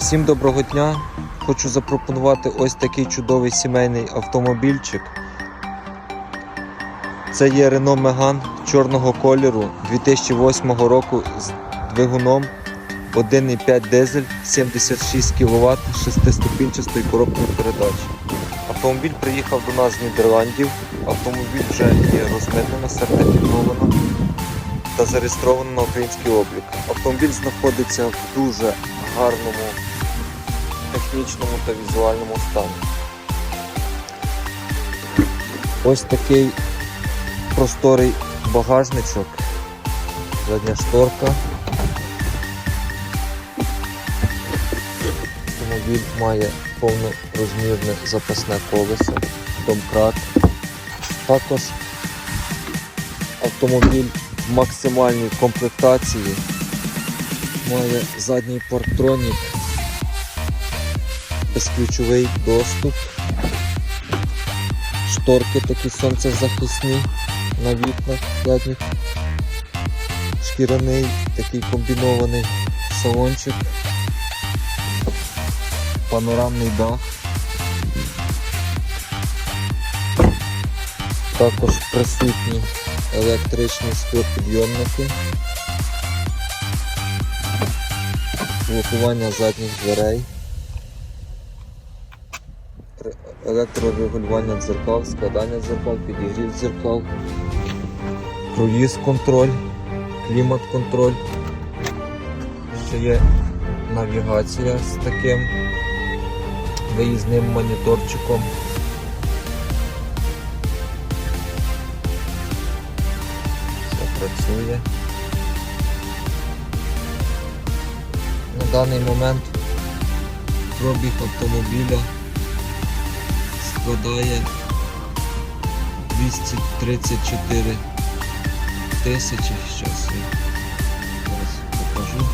Всім доброго дня! Хочу запропонувати ось такий чудовий сімейний автомобільчик. Це є Renault Megane чорного кольору 2008 року з двигуном 1,5 дизель 76 кВт 6-ступінчастої коробкою передач. Автомобіль приїхав до нас з Нідерландів. Автомобіль вже є розмитнено, сертифіковано та зареєстровано на український облік. Автомобіль знаходиться в дуже гарному технічному та візуальному стані. Ось такий просторий багажничок, задня шторка. Автомобіль має повнорозмірне запасне колесо, домкрат. Також автомобіль в максимальній комплектації має задній парктронік, безключовий доступ, шторки такі сонцезахисні на вікнах задніх, шкіряний такий комбінований салончик, панорамний дах. Також присутні електричні склопідйомники, блокування задніх дверей, ре- електрорегулювання дзеркал, складання дзеркал, підігрів дзеркал, круїз контроль, клімат контроль. Ще є навігація з таким виїзним моніторчиком. Все працює. На даний момент пробіг автомобіля складає 234 тисячі. Зараз я зараз покажу.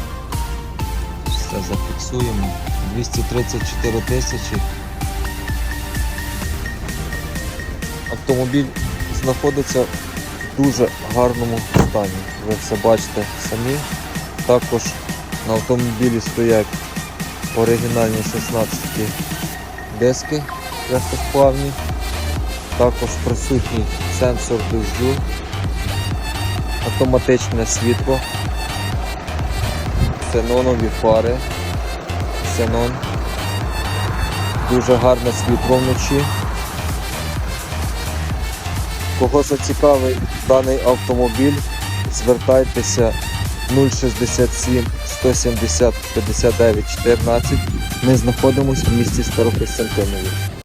Все зафіксуємо. 234 тисячі. Автомобіль знаходиться в дуже гарному стані. Ви все бачите самі. Також на автомобілі стоять оригінальні 16 диски легкосплавні. Також присутній сенсор дощу, автоматичне світло, ксенонові фари, ксенон, дуже гарне світло вночі. Кого зацікавить даний автомобіль, звертайтеся 067 170 59 14. Ми знаходимося в місті Старокостянтинові.